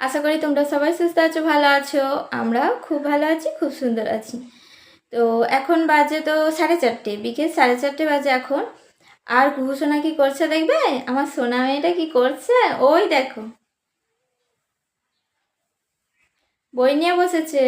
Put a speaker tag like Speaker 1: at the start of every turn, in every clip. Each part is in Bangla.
Speaker 1: আশা করি তোমরা সবাই সুস্থ আছো, ভালো আছো। আমরা খুব ভালো আছি, খুব সুন্দর আছি। তো এখন বাজে তো সাড়ে চারটে, বিকেল সাড়ে চারটে বাজে এখন। আর কুহুসোনা কি করছে দেখবে? আমার সোনা মেয়েটা কি করছে? ওই দেখো। বই নিয়ে বসেছে।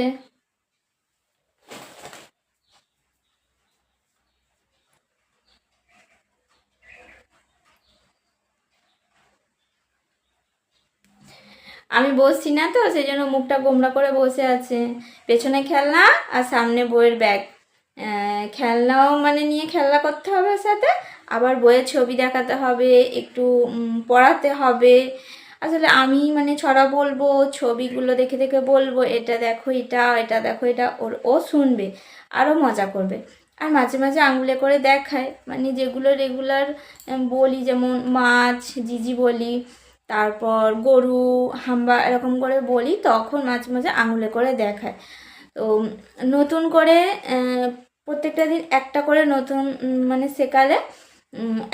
Speaker 1: আমি বসছি না তো সেই জন্য মুখটা গোমড়া করে বসে আছে। পেছনে খেলনা আর সামনে বইয়ের ব্যাগ। খেলনাও মানে নিয়ে খেলনা করতে হবে সাথে, আবার বইয়ের ছবি দেখাতে হবে, একটু পড়াতে হবে। আসলে আমি মানে ছড়া বলব, ছবিগুলো দেখে দেখে বলব, এটা দেখো এটা এটা দেখো এটা, ওর, ও শুনবে, আরও মজা করবে। আর মাঝে মাঝে আঙুলে করে দেখায় মানে যেগুলো রেগুলার বলি, যেমন মাছ, জিজি বলি তারপর গরু, হাম্বা এরকম করে বলি, তখন মাঝে মাঝে আঙুলে করে দেখায়। তো নতুন করে প্রত্যেকটা দিন একটা করে নতুন মানে শেখালে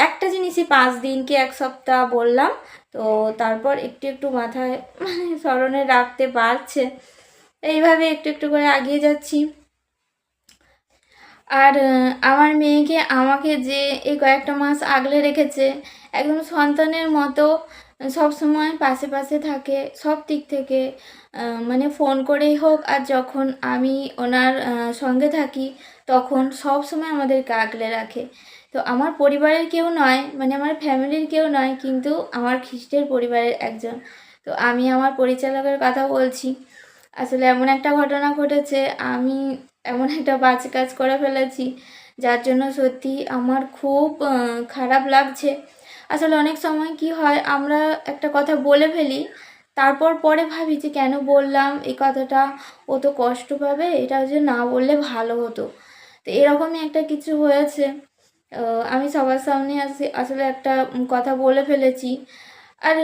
Speaker 1: একটা জিনিসই পাঁচ দিন কি এক সপ্তাহ বললাম, তো তারপর একটু একটু মাথায় মানে স্মরণে রাখতে পারছে। এইভাবে একটু একটু করে আগিয়ে যাচ্ছি। আর আমার মেয়েকে আমাকে যে এই কয়েকটা মাস আগলে রেখেছে, একদম সন্তানের মতো সব সময় পাশে পাশে থাকে, সব দিক থেকে মানে ফোন করেই হোক আর যখন আমি ওনার সঙ্গে থাকি তখন সব সময় আমাদেরকে আগলে রাখে। তো আমার পরিবারের কেউ নয় মানে আমার ফ্যামিলির কেউ নয়, কিন্তু আমার খ্রিস্টের পরিবারের একজন। তো আমি আমার পরিচালকের কথা বলছি। আসলে এমন একটা ঘটনা ঘটেছে, আমি এমন একটা বাজে কাজ করে ফেলেছি, যার জন্য সত্যি আমার খুব খারাপ লাগছে। আসলে অনেক সময় কি হয়, আমরা একটা কথা বলে ফেলি, তারপর পরে ভাবি যে কেন বললাম, এই কথাটা ও তো কষ্ট পাবে, এটা যে না বললে ভালো হতো। তো এরকমই একটা কিছু হয়েছে। আমি সবার সামনে আসে, আসলে একটা কথা বলে ফেলেছি। আর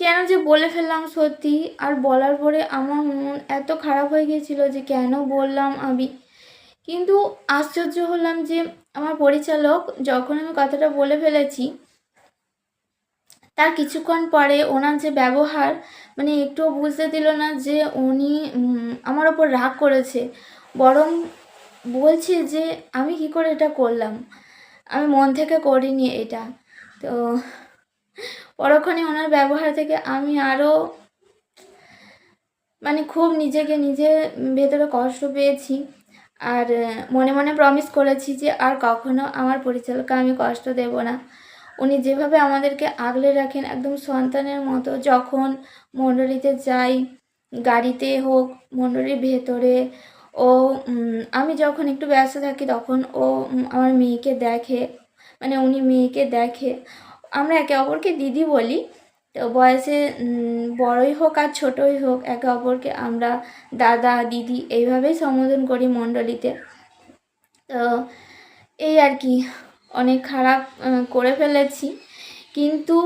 Speaker 1: কেন যে বলে ফেললাম সত্যি, আর বলার পরে আমার মন এত খারাপ হয়ে গিয়েছিল যে কেন বললাম আমি। কিন্তু আশ্চর্য হলাম যে আমার পরিচালক, যখন আমি কথাটা বলে ফেলেছি তার কিছুক্ষণ পরে ওনার যে ব্যবহার মানে একটুও বুঝতে দিল না যে উনি আমার ওপর রাগ করেছে। বরং বলছে যে, আমি কি করে এটা করলাম? আমি মন থেকে করিনি এটা। তো পরক্ষণে ওনার ব্যবহার থেকে আমি আরও মানে খুব নিজেকে নিজে ভেতরে কষ্ট পেয়েছি। আর মনে মনে প্রমিস করেছি যে, আর কখনো আমার পরিচালককে আমি কষ্ট দেব না। উনি যেভাবে আমাদেরকে আগলে রাখেন, একদম সন্তানের মতো, যখন মণ্ডলীতে যাই, গাড়িতে হোক মণ্ডলীর ভেতরে, ও আমি যখন একটু ব্যস্ত থাকি তখন ও আমার মেয়েকে দেখে মানে উনি মেয়েকে দেখে, আমরা একে অপরকে দিদি বলি, তো বয়সে বড়ই হোক আর ছোটই হোক, একে অপরকে আমরা দাদা, দিদি এইভাবেই সম্বোধন করি মণ্ডলীতে তো এই আর কি। অনেক খারাপ করে ফেলেছি। কিন্তু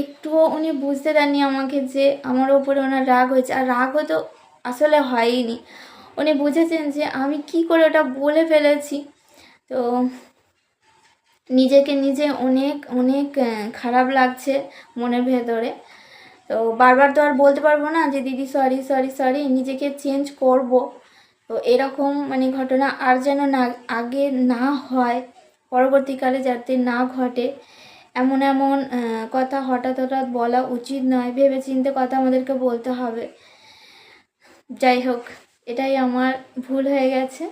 Speaker 1: একটুও উনি বুঝতে দেননি আমাকে যে আমার ওপরে ওনার রাগ হয়েছে। আর রাগ হয়তো আসলে হয়নি উনি বুঝেছেন যে আমি কি করে ওটা বলে ফেলেছি। তো নিজেকে নিজে অনেক অনেক খারাপ লাগছে মনের ভেতরে। তো বারবার তো আর বলতে পারব না যে, দিদি সরি সরি সরি নিজেকে চেঞ্জ করব। তো এরকম মানে ঘটনা আর যেন না, আগে না হয়। পরবর্তীকালে যাতে না ঘটে, এমন এমন কথা হঠাৎ হঠাৎ বলা উচিত নয় ভেবে চিন্তে কথা আমাদেরকে বলতে হবে। যাই হোক, এটাই আমার ভুল হয়ে গেছে।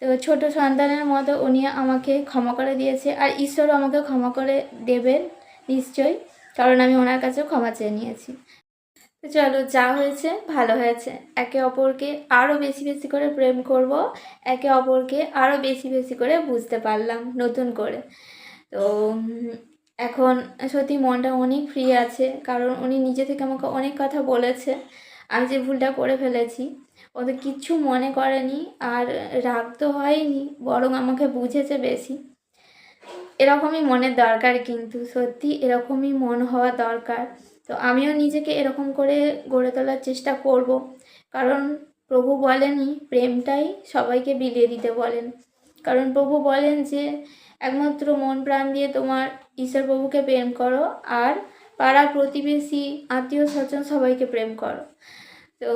Speaker 1: তো ছোট সন্তানের মতো উনি আমাকে ক্ষমা করে দিয়েছে, আর ঈশ্বরও আমাকে ক্ষমা করে দেবেন, নিশ্চয়ই। কারণ আমি ওনার কাছেও ক্ষমা চেয়ে নিয়েছি। তো চলো, যা হয়েছে, ভালো হয়েছে। একে অপরকে আরও বেশি বেশি করে প্রেম করব, একে অপরকে আরও বেশি বেশি করে বুঝতে পারলাম, নতুন করে। তো এখন সত্যি মনটা অনেক ফ্রি আছে, কারণ উনি নিজে থেকে আমাকে অনেক কথা বলেছে। আমি যে ভুলটা করে ফেলেছি, ও তো কিচ্ছু মনে করেনি, আর রাগ তো হয়নি, বরং আমাকে বুঝেছে বেশি। এরকমই মনের দরকার কিন্তু, সত্যি এরকমই মন হওয়া দরকার। তো আমিও নিজেকে এরকম করে গড়ে তোলার চেষ্টা করব। কারণ প্রভু বলেনই প্রেমটাই সবাইকে বিলিয়ে দিতে বলেন। কারণ প্রভু বলেন যে, একমাত্র মন প্রাণ দিয়ে তোমার ঈশ্বর প্রভুকে প্রেম করো আর পাড়া প্রতিবেশী, আত্মীয় স্বজন সবাইকে প্রেম করো। তো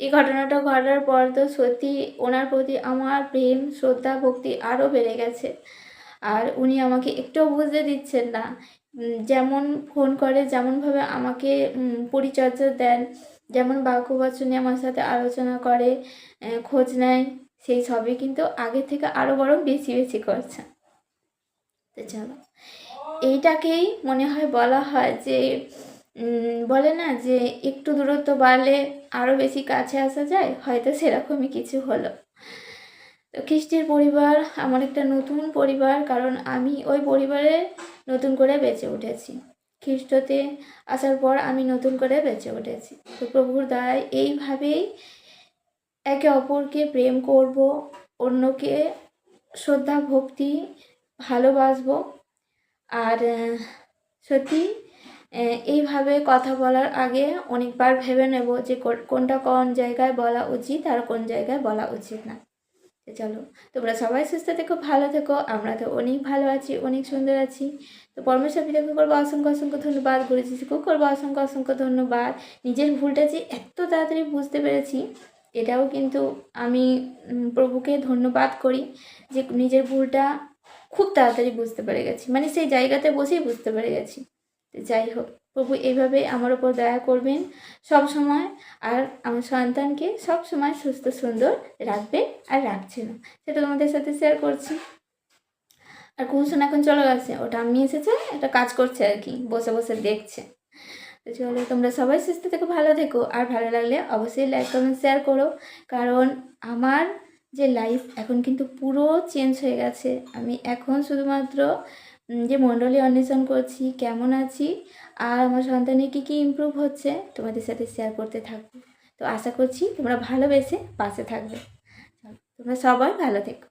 Speaker 1: এই ঘটনাটা ঘটার পর তো সত্যি ওনার প্রতি আমার প্রেম, শ্রদ্ধা, ভক্তি আরও বেড়ে গেছে। আর উনি আমাকে একটুও বুঝতে দিচ্ছেন না। যেমন ফোন করে, যেমনভাবে আমাকে পরিচর্যা দেন, যেমন বাক্য বচনে আমার সাথে আলোচনা করে খোঁজ নেয়, সেই সবই কিন্তু আগের থেকে আরও বরং বেশি বেশি করছে তো চলো, এইটাকেই মনে হয় বলা হয় যে বলে না যে, একটু দূরত্ব বাড়লে আরও বেশি কাছে আসা যায়, হয়তো সেরকমই কিছু হলো। তো খ্রিস্টের পরিবার আমার একটা নতুন পরিবার, কারণ আমি ওই পরিবারে নতুন করে বেঁচে উঠেছি। খ্রিস্টতে আসার পর আমি নতুন করে বেঁচে উঠেছি। তো প্রভুর দ্বারাই এইভাবেই একে অপরকে প্রেম করব, অন্যকে শ্রদ্ধা, ভক্তি ভালোবাসবো। আর, সত্যি এইভাবে কথা বলার আগে অনেকবার ভেবে নেব যে কোনটা কোন জায়গায় বলা উচিত আর কোন জায়গায় বলা উচিত না। তো চলো, তোমরা সবাই সুস্থ থেকো, ভালো থেকো। আমরা তো অনেক ভালো আছি, অনেক সুন্দর আছি। তো পরমেশ্বর পিতাকে করব, অসংখ্য অসংখ্য ধন্যবাদ গুরু যিশুকেও করব, অসংখ্য অসংখ্য ধন্যবাদ। নিজের ভুলটা যে এত তাড়াতাড়ি বুঝতে পেরেছি, এটাও কিন্তু আমি প্রভুকে ধন্যবাদ করি যে নিজের ভুলটা খুব তাড়াতাড়ি বুঝতে পেরে গেছি। মানে সেই জায়গাতে বসেই বুঝতে পেরে গেছি। যাই হোক। প্রভু এইভাবে আমার ওপর দয়া করবেন। সব সময় আর আমার সন্তানকে সব সময় সুস্থ, সুন্দর রাখবে আর রাখছেন। সেটা তোমাদের সাথে শেয়ার করছি। আর কুসুন এখন চলে গেছে। ওটা আমি এসেছে, একটা কাজ করছে আর কি, বসে বসে দেখছে। তো চলো তোমরা সবাই সুস্থ থেকো, ভালো থেকো। আর ভালো লাগলে অবশ্যই লাইক কমেন্ট শেয়ার করো। কারণ আমার যে লাইফ এখন কিন্তু পুরো চেঞ্জ হয়ে গেছে। আমি এখন শুধুমাত্র যে মণ্ডলী অন্বেষণ করছি, কেমন আছি? আর আমার সন্তানের কী কী ইম্প্রুভ হচ্ছে, তোমাদের সাথে শেয়ার করতে থাকব। তো আশা করছি তোমরা ভালোবেসে পাশে থাকবে। তোমরা সবাই ভালো থেকো।